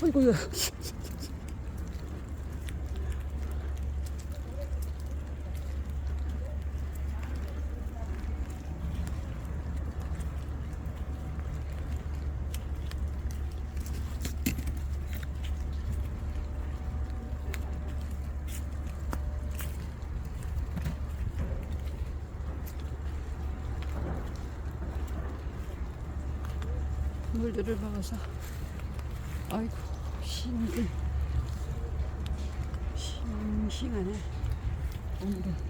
아이고, 물들을 먹어서 아이고 싱글 싱싱하네 오늘은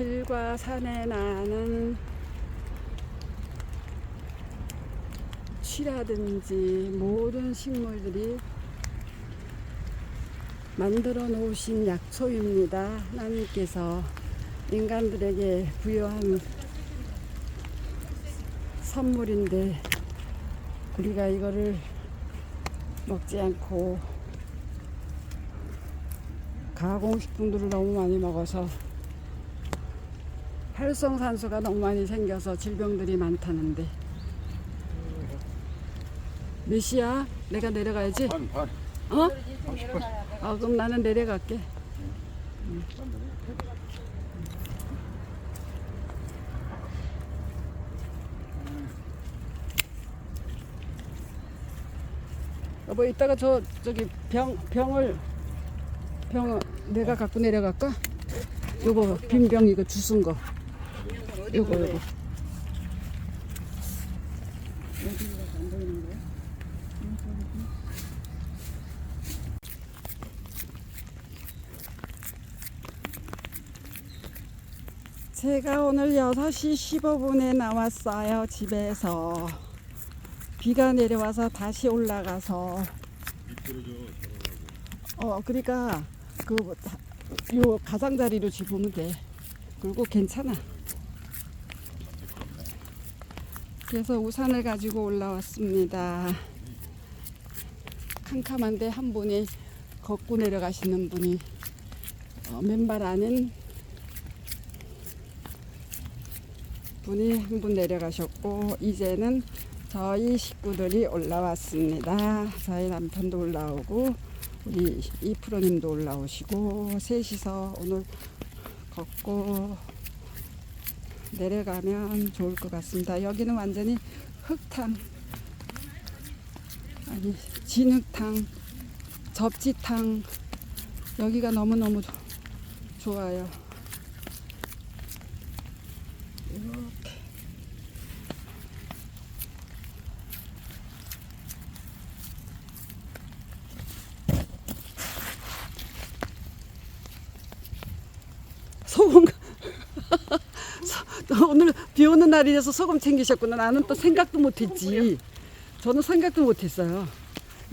들과 산에 나는 취라든지 모든 식물들이 만들어 놓으신 약초입니다. 하나님께서 인간들에게 부여한 선물인데 우리가 이거를 먹지 않고 가공식품들을 너무 많이 먹어서 활성산소가 너무 많이 생겨서 질병들이 많다는데 몇 시야? 내가 내려가야지? 반, 반. 어? 아 그럼 나는 내려갈게 응. 여보 이따가 저 저기 병 병을 병 내가 갖고 내려갈까? 요거 빈병 이거 주순 거 요거 요거? 제가 오늘 6시 15분에 나왔어요 집에서. 비가 내려와서 다시 올라가서. 어 그러니까 그 요 가장자리로 집으면 돼. 그리고 괜찮아 그래서 우산을 가지고 올라왔습니다 캄캄한데 한 분이 걷고 내려가시는 분이 어, 맨발 아닌 분이 한 분 내려가셨고 이제는 저희 식구들이 올라왔습니다. 저희 남편도 올라오고 우리 이프로님도 올라오시고 셋이서 오늘 걷고 내려가면 좋을 것 같습니다. 여기는 완전히 흙탕 아니 진흙탕 접지탕 여기가 너무너무 좋- 좋아요. 이렇게 소금 소- 오늘 비 오는 날이라서 소금 챙기셨구나. 나는 또 생각도 못했지. 저는 생각도 못했어요.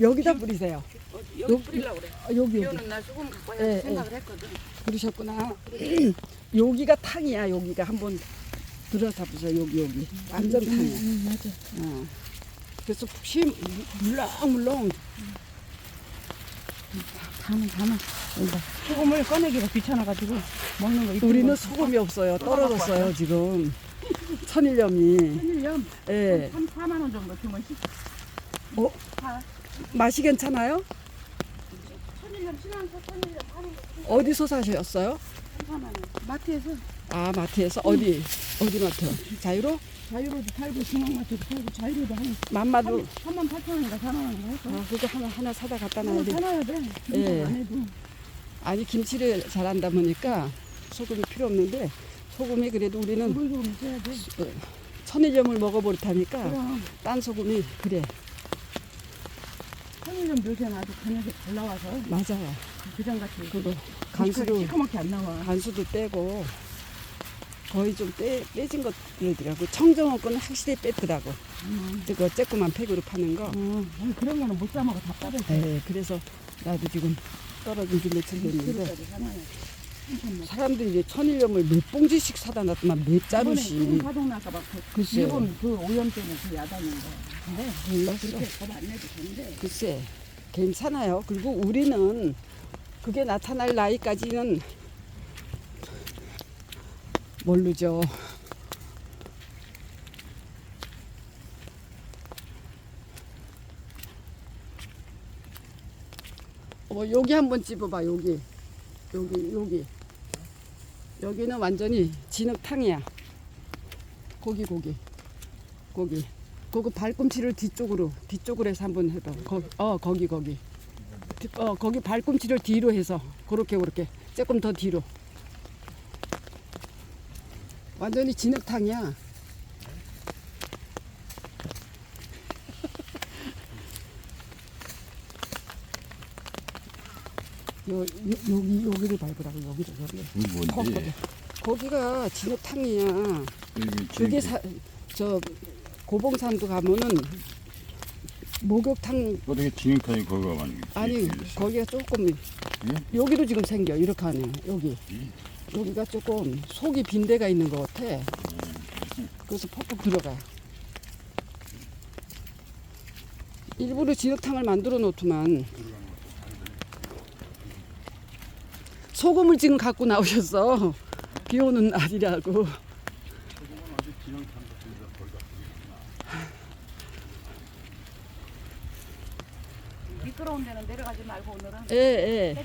여기다 뿌리세요. 여기 여기- 뿌리려고 그래. 아, 여기 비 여기 오는 날 조금 갖고 예, 와야 생각을 했거든. 뿌리셨구나. 여기가 탕이야. 여기가 한번 들어잡으세요. 여기 여기 완전 탕이야. 맞아. 어. 그래서 푹이 물렁물렁 가만 가만. 소금을 꺼내기가 귀찮아가지고 먹는 거. 우리는 거. 소금이 없어요. 떨어졌어요 지금 천일염이. 천일염 예. 한 4만 원 정도 주면 시- 어? 다 맛이 괜찮아요? 천일염 신앙서 천일염 하는 거 어디서 사셨어요? 4만 원. 마트에서 아 마트에서 어디 어디 마트? 자유로? 자유로도 팔고 중앙마트도 팔고 자유로도 한 맘마도 3만 8천 원인가 4만 원인가 했어. 아 그거 하나 하나 사다 갖다 놔야 돼. 사놔야 돼. 예. 예. 안 해도. 아니 김치를 잘한다 보니까 소금이 필요 없는데 소금이 그래도 우리는 물좀 있어야 돼. 천일염을 먹어버릇하니까 그럼 딴 소금이 그래 천일염 요새는 아주 간역이 잘 나와서 맞아요. 그장같이 그거 간수도 시커멓게 안 나와. 간수도 떼고 거의 좀 빼, 빼진 것들이더라고. 청정원 거는 확실히 뺐더라고. 음. 그거 쬐끄만 팩으로 파는 거. 음, 아니, 그런 거는 못 사먹어 다 빠져. 네, 그래서 나도 지금 떨어진 지 며칠 됐는데 사 람들이 이제 천일염을 몇 봉지씩 사다 놨더만 몇 자루씩. 파동 나서 막 그- 글쎄. 일본 그 오염 때문에 그 야단인 거. 근데 몰랐어. 그렇게 겁안 내도 되는데. 글쎄, 괜찮아요. 그리고 우리는 그게 나타날 나이까지는 모르죠. 어, 여기 한번 집어봐, 여기. 여기, 여기. 여기는 완전히 진흙탕이야. 고기, 고기. 고기. 그거 발꿈치를 뒤쪽으로, 뒤쪽으로 해서 한번 해봐. 거, 어, 거기, 거기. 뒤- 어, 거기 발꿈치를 뒤로 해서. 그렇게, 그렇게. 조금 더 뒤로. 완전히 진흙탕이야. 요, 요, 여기, 여기를 밟으라고, 여기를, 여기. 이게 뭔데? 거기. 거기가 진흙탕이야. 여기 그게 사, 저 고봉산도 가면은 목욕탕 어떻게 진흙탕이 거기가 많이 아니 거기가 조금 예? 여기도 지금 생겨 이렇게 하네 여기 예? 여기가 조금 속이 빈 데가 있는 것 같아 그래서 퍽퍽 들어가 일부러 진흙탕을 만들어 놓더만 소금을 지금 갖고 나오셨어 비 오는 날이라고 미끄러운 데는 내려가지 말고 오늘은 예, 예.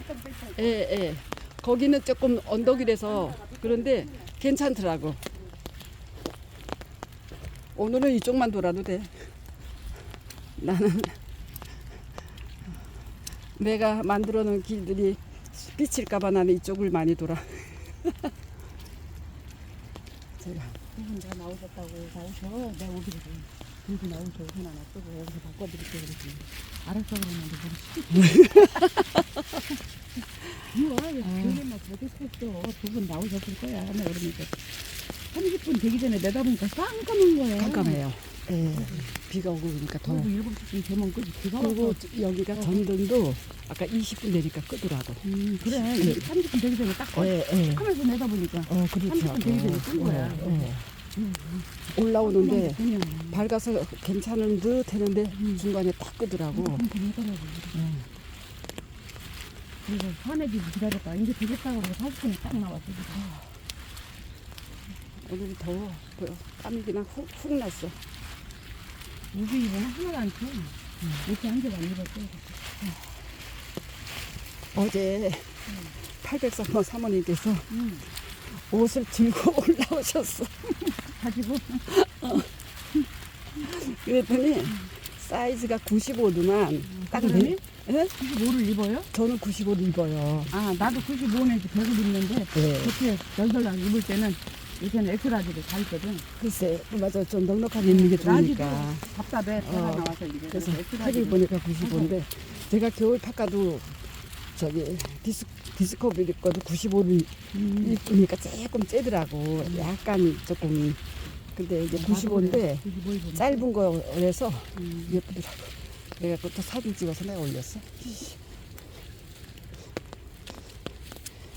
예, 예. 거기는 조금 언덕이라서 그런데 괜찮더라고. 오늘은 이쪽만 돌아도 돼. 나는 내가 만들어 놓은 길들이 삐칠까봐 나는 이쪽을 많이 돌아. 제가 두분 다 나오셨다고 나오셔. 내가 오기를 들고 나오셔. 우선 하나 쓰고 여기서 바꿔드릴게 그러지. 알았어 그러는데 뭘 이거 교회만 잘됐었어. 두 분 나오셨을 거야. 나 그러니까 30분 되기 전에 내다보니까 깜깜한 거야. 깜깜해요. 예. 비가 오고 그러니까 더. 그리고 7시쯤 되면 끄지. 비가 그리고 와서. 여기가 전등도 아까 20분 되니까 끄더라고. 음, 그래. 예. 30분 되기 전에 딱 꺼. 예, 예. 하면서 내다보니까. 어, 그렇더라고. 30분 되기 전에 끈 거야. 예, 예. 올라오는데 그냥 밝아서 괜찮은 듯 했는데 음. 중간에 딱 끄더라고. 깜깜하더라고. 그리고 산에지 기다렸다. 이제 되겠다 그러고 40분에 딱 나왔어. 오늘 더워. 보여. 땀이 그냥 훅, 훅 났어. 우리 입은 하나도 안 쳐. 이렇게 한 개도 안 입었어. 어제 803번 사모님께서 응. 옷을 들고 올라오셨어. 가지고 그랬더니 사이즈가 95도만 딱 그러니? 내. 예? 95를 입어요? 저는 95를 입어요. 아, 나도 95내지 100을 입는데 네. 그렇게 널널하게 입을 때는 요새는 엑스라지를 다 입거든. 글쎄, 맞아. 좀 넉넉하게 입는 게 좋으니까. 답답해. 배가 어, 나와서 이제. 그래서 하길 보니까 95인데 제가 겨울 파카도 저기 디스, 디스커버 입고도 95를 음. 입으니까 조금 째더라고. 약간 조금. 근데 이제 95인데 95 입으면. 짧은 거라서 음. 예쁘더라고. 내가 그것도 사진 찍어서 내가 올렸어.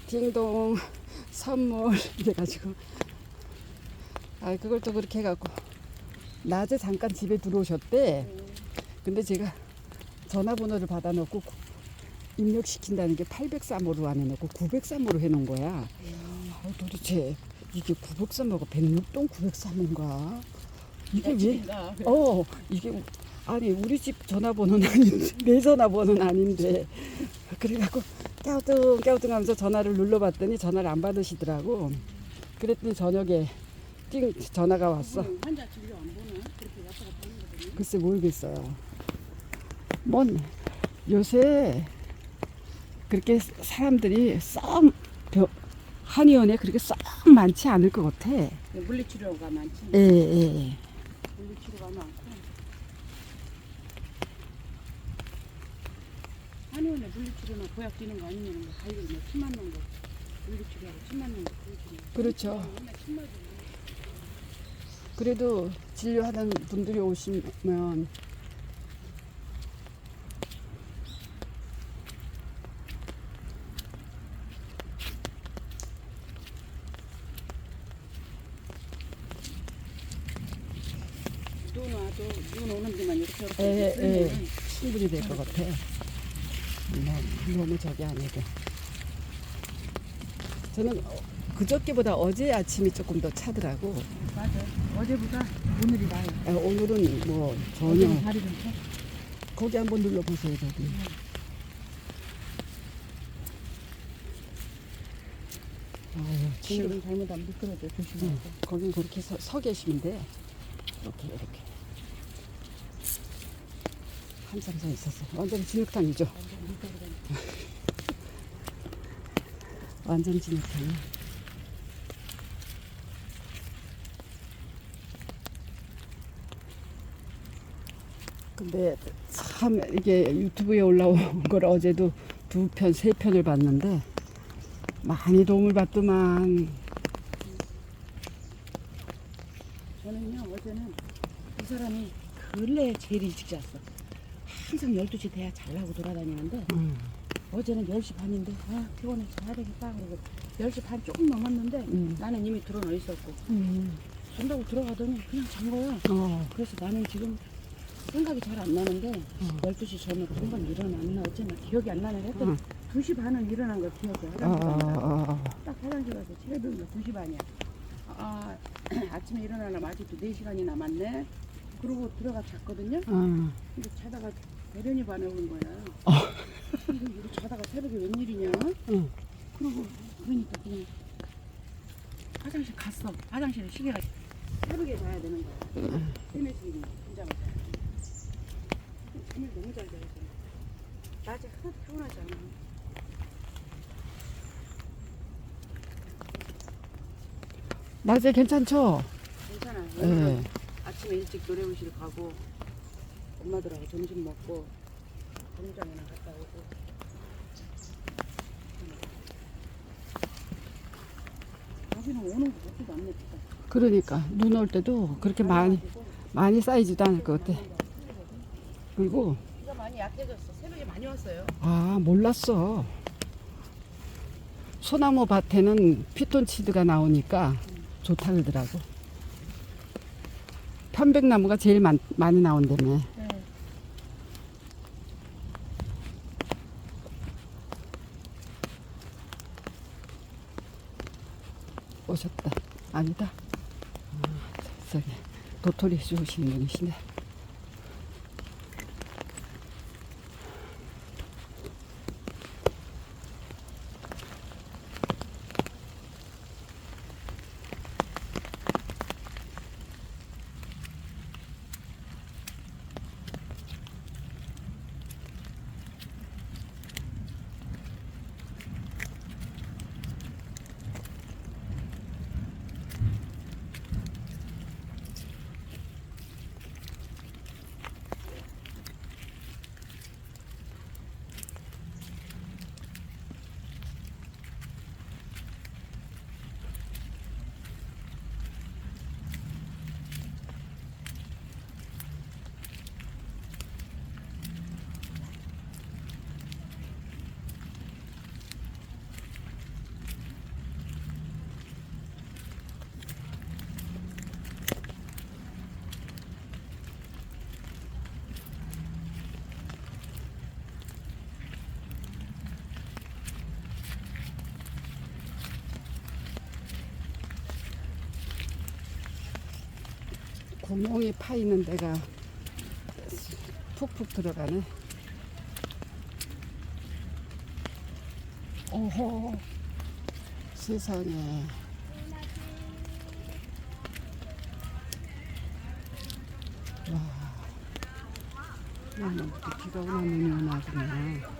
딩동 선물 이래가지고 아 그걸 또 그렇게 해갖고 낮에 잠깐 집에 들어오셨대. 근데 제가 전화번호를 받아놓고 구- 입력시킨다는 게 803호로 안 해놓고 903호로 해놓은 거야. 아, 도대체 이게 903호가 106동 903호인가? 이게 왜? 어, 이게 아니 우리 집 전화번호는 아닌데 내 전화번호는 아닌데 그래갖고 깨우뚱 깨우뚱 하면서 전화를 눌러봤더니 전화를 안 받으시더라고. 그랬더니 저녁에 띵 전화가 왔어. 환자 진료 안 보나? 그렇게 왔다 갔다 하는 거거든요. 글쎄 모르겠어요. 뭔 요새 그렇게 사람들이 썩 벼- 한의원에 그렇게 썩 많지 않을 것 같아. 예, 물리치료가 많지. 예. 물리치료가 많고. 한의원에 물리치료나 보약 뛰는 거 아니면 뭐 가위로 뭐침 맞는 거 물리치료하고 침 맞는 거. 그렇죠. 맨날 침 맞으면 그래도 진료하는 분들이 오시면 눈 와도 눈 오는 데만 이렇게 에, 에, 쓰면은 충분히 될 것 같아. 너무, 너무 저기 아니고. 저는 어, 그저께보다 어제 아침이 조금 더 차더라고. 맞아. 어제보다 오늘이 나아요. 아, 오늘은 뭐 전혀 어제는 다리 좀 펴. 거기 한번 눌러보세요 저기. 아유, 치유. 지금 잘못하면 미끄러져 조심하고. 응, 거긴 그렇게 서, 서 계시면 돼. 이렇게 이렇게. 한참 서 있었어. 완전 진흙탕이죠. 완전 미끄러져. 완전 진흙탕 근데 참 이게 유튜브에 올라온 걸 어제도 두 편, 세 편을 봤는데 많이 도움을 받더만. 저는요 어제는 이 사람이 근래에 제일 일찍 잤어. 항상 12시 돼야 잘나고 돌아다니는데 음, 어제는 10시 반인데 아 피곤해 자야 되겠다 그러고 10시 반 조금 넘었는데 음. 나는 이미 들어놓 있었고 음. 잔다고 들어가더니 그냥 잔 거야. 어, 그래서 나는 지금 생각이 잘 안 나는데 어. 12시 전에 한번 일어났나 어쨌나 기억이 안 나네. 하여튼 응. 2시 반은 일어난 거 기억해. 어, 화장실 어, 갔다가. 어, 어. 딱 화장실 가서 새벽에 2시 반이야. 아, 아침에 일어나려면 아직도 4시간이 남았네. 그러고 들어가 잤거든요. 어. 근데 자다가 대련이 오는 거야. 어. 이거 이거 자다가 새벽에 웬일이냐? 응. 그러고 그러니까 그냥 화장실 갔어. 화장실에 시계가 새벽에 자야 되는 거야. 세네 시간 긴장을 자 잠을 너무 잘. 저는. 낮에 하나도 피곤하지 않아. 낮에 괜찮죠? 괜찮아요. 예. 아침에 일찍 노래교실 가고 엄마들하고 점심 먹고 공장이나 갔다 오고 여기는 오는 거 같지도 않네 진짜 그러니까 눈 올 때도 그렇게 많이 많이 쌓이지도 않을 것 같아. 그리고 비가 많이 약해졌어 새벽에 많이 왔어요 아 몰랐어. 소나무 밭에는 피톤치드가 나오니까 좋다 그러더라고. 편백나무가 제일 많, 많이 나온다며. 네. 오셨다. 아니다. 아, 저기 도토리 주우시는 분이시네. 구멍이 파 있는 데가 푹푹 들어가네. 오호, 세상에. 와, 나는 비가 오나 눈이 오나 그냥.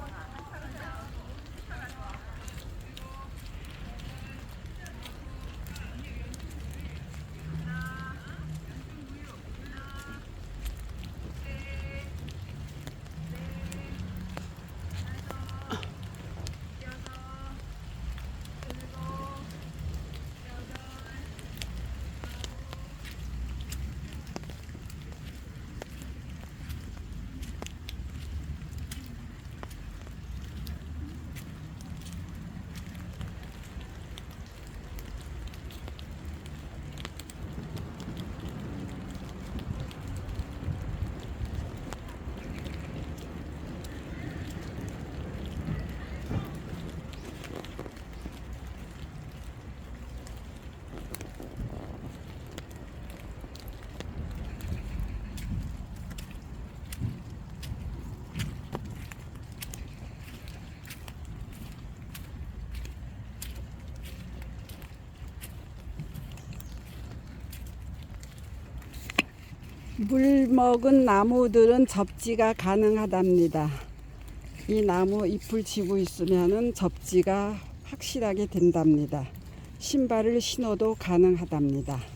물 먹은 나무들은 접지가 가능하답니다. 이 나무 잎을 쥐고 있으면은 접지가 확실하게 된답니다. 신발을 신어도 가능하답니다.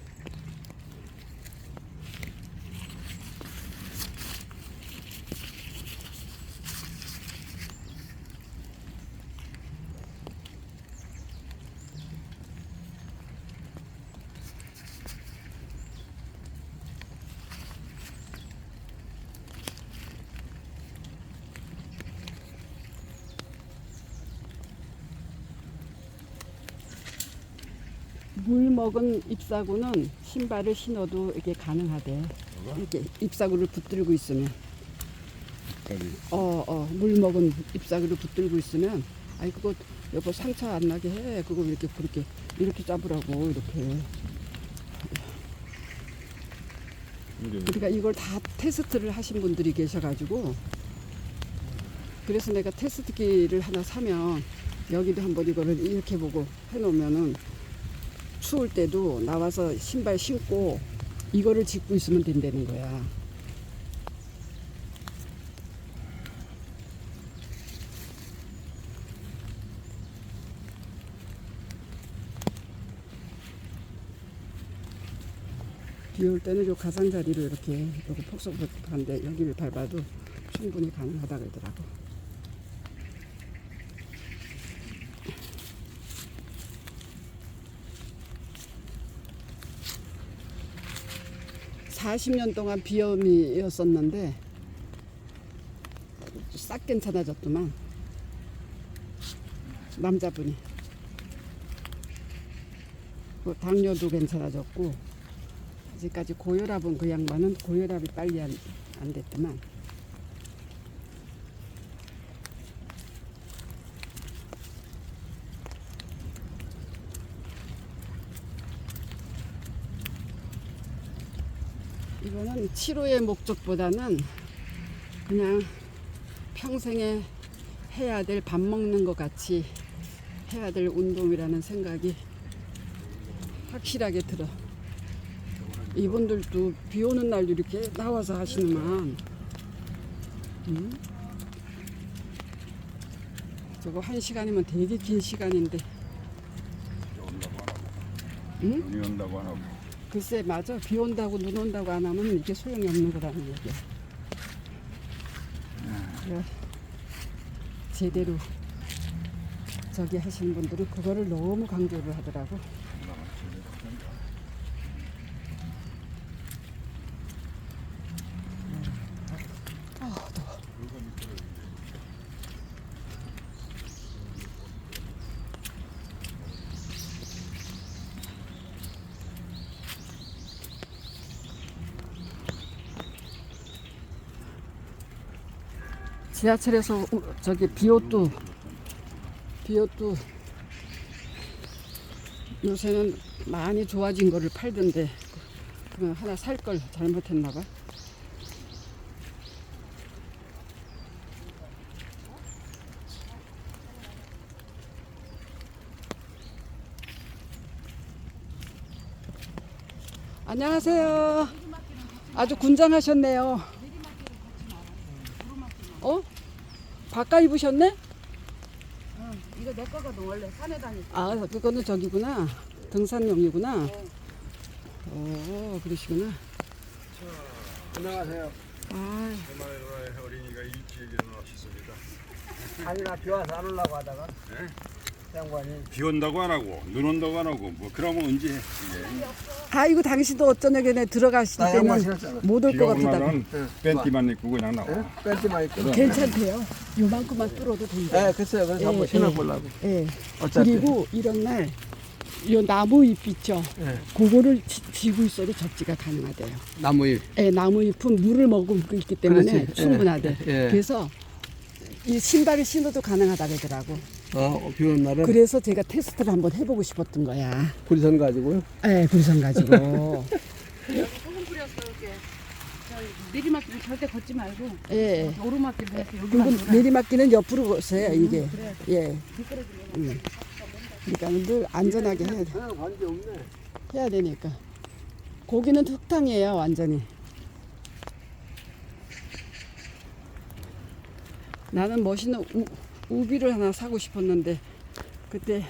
물 먹은 잎사구는 신발을 신어도 이게 가능하대. 이렇게 잎사구를 붙들고 있으면, 어, 어, 물 먹은 잎사구를 붙들고 있으면, 아이 그거 여보 상처 안 나게 해. 그거 이렇게 그렇게 이렇게 잡으라고 이렇게. 그러니까 이걸 다 테스트를 하신 분들이 계셔가지고 그래서 내가 테스트기를 하나 사면 여기도 한번 이거를 이렇게 보고 해놓으면은 추울 때도 나와서 신발 신고 이거를 짚고 있으면 된다는 거야. 비올 때는 요 가장자리로 이렇게 폭석폭한데 여기를 밟아도 충분히 가능하다 그러더라고. (40년) 동안 비염이었었는데 싹 괜찮아졌더만 남자분이. 그 당뇨도 괜찮아졌고 아직까지 고혈압은 그 양반은 고혈압이 빨리 안, 안 됐더만 이거는 치료의 목적보다는 그냥 평생에 해야 될 밥 먹는 것 같이 해야 될 운동이라는 생각이 확실하게 들어. 이분들도 비 오는 날 이렇게 나와서 하시는만 음? 저거 한 시간이면 되게 긴 시간인데 응? 온다고 하고 글쎄 맞아. 비 온다고 눈 온다고 안 하면 이게 소용이 없는 거라는 얘기야. 그래, 제대로 저기 하시는 분들은 그거를 너무 강조를 하더라고 아 더워 지하철에서 우- 저기 비옷도 비옷도 요새는 많이 좋아진 거를 팔던데 그냥 하나 살 걸 잘못했나 봐. 안녕하세요. 아주 군장하셨네요. 어? 바꿔 입으셨네? 이거 내 거거든 원래 산에 때. 아, 그거는 저기구나. 등산용이구나. 오, 그러시구나. 안녕하세요. 아, 주말에 어린이가 일찍 일어나셨습니다 아니 나 비 와서 안 오려고 하다가 양반이 비 온다고 안 하고 눈 온다고 안 하고 뭐 그러면 언제 해 이게 아이고 당신도 어쩐 저녁에 들어가실 나 양말 때는 신었잖아. 못 올 비가 것 같다고. 오면은 팬티만 입고 그냥 나와 예? 뺀지만 입고. 괜찮대요. 요만큼만 뚫어도 된대. 예, 글쎄요. 그래서 예, 한번 예. 신어보려고. 예. 어차피. 그리고 이런 날, 요 나무 잎 있죠? 예. 그거를 지, 쥐고 있어도 접지가 가능하대요. 나무잎. 예, 나무 잎은 물을 머금고 있기 때문에 그렇지. 충분하대. 예, 예. 그래서 이 신발을 신어도 가능하다 그러더라고. 아, 비 오는 날은 그래서 제가 테스트를 한번 해보고 싶었던 거야. 구리선 가지고요. 네, 예, 불선 가지고. 소금 뿌려서 이렇게 내리막길 절대 걷지 말고 예. 오르막길 해서 여기만 내리막길은 옆으로 보세요, 음, 이게. 예. 음. 그러니까 늘 안전하게 해야, 돼- 아, 관계 없네. 해야 되니까. 고기는 흙탕이에요, 완전히. 나는 멋있는 우비를 하나 사고 싶었는데 그때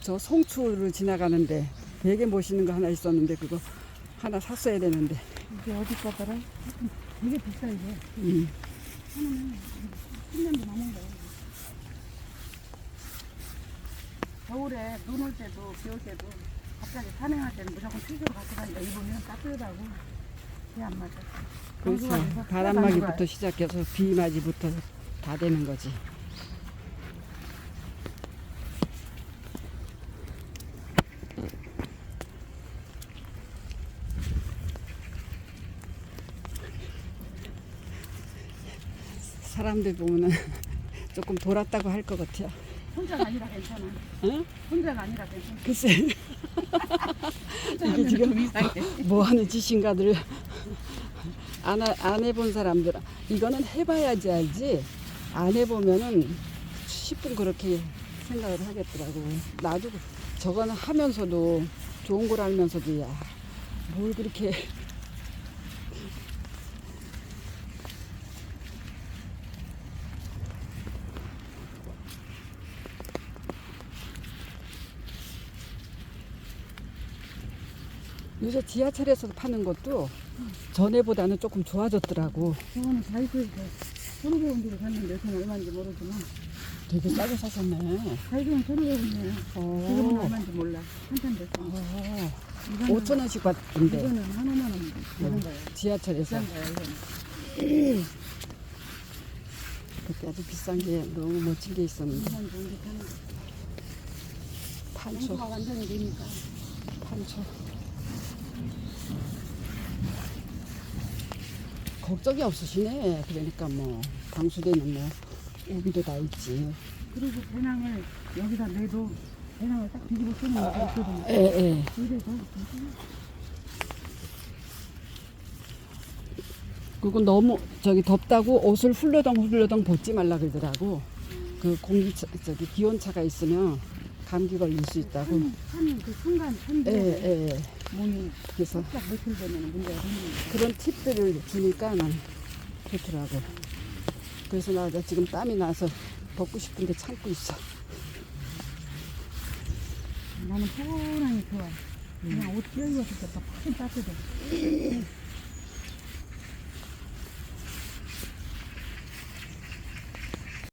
저 송추를 지나가는데 되게 멋있는 거 하나 있었는데 그거 하나 샀어야 되는데 이게 어디 거더라? 되게 비싸 이게. 음. 하나는 10년도 넘은 거야. 겨울에 눈 올 때도 비 올 때도 갑자기 산행할 때는 무조건 필수로 갖고 다니까 입으면 따뜻하고 비안 맞아. 그래서 돼서 바람막이부터 시작해서 비 맞이부터 다 되는 거지. 사람들 보면은 조금 돌았다고 할 것 같아요. 혼자가 아니라 괜찮아. 응? 혼자가 아니라 괜찮아. 글쎄 혼자 이게 지금. 뭐 하는 짓인가들 안, 하- 안 해본 사람들 이거는 해봐야지 알지 안 해보면은 10분 그렇게 생각을 하겠더라고 나도 저거는 하면서도 좋은 걸 알면서도 야뭘 그렇게 요새 지하철에서 파는 것도 전에보다는 조금 좋아졌더라고 저거는 자이소에서 천오백원주로 샀는데 돈 얼마인지 모르지만 되게 싸게 사셨네 자이소는 천오백 원이에요. 지금은 어. 얼마인지 몰라. 한참 됐어. 어. 이거는 5천 원씩 받던데 이거는 한 5만 원 되는 거예요. 지하철에서 비싼 거야 이거는. 그때 아주 비싼 게 너무 멋진 게 있었는데 이건 거. 판초 장소가 완전히 되니까. 판초 걱정이 없으시네. 그러니까 뭐 방수대는 뭐 우비도 다 있지. 그리고 배낭을 여기다 내도 배낭을 딱 뒤집어 쓰는 아, 거가 있거든요. 예예. 이래서 그리고 너무 저기 덥다고 옷을 훌러덩 훌러덩 벗지 말라 그러더라고. 그 공기 차, 저기 기온차가 있으면 감기 걸릴 수 있다고. 하는 그 순간 현재. 예, 예. 그래서. 그런 팁들을 주니까 난 좋더라고. 그래서 나 지금 땀이 나서 벗고 싶은데 참고 있어. 나는 포근하니 좋아. 그냥 옷 껴입었을 때딱 따뜻해.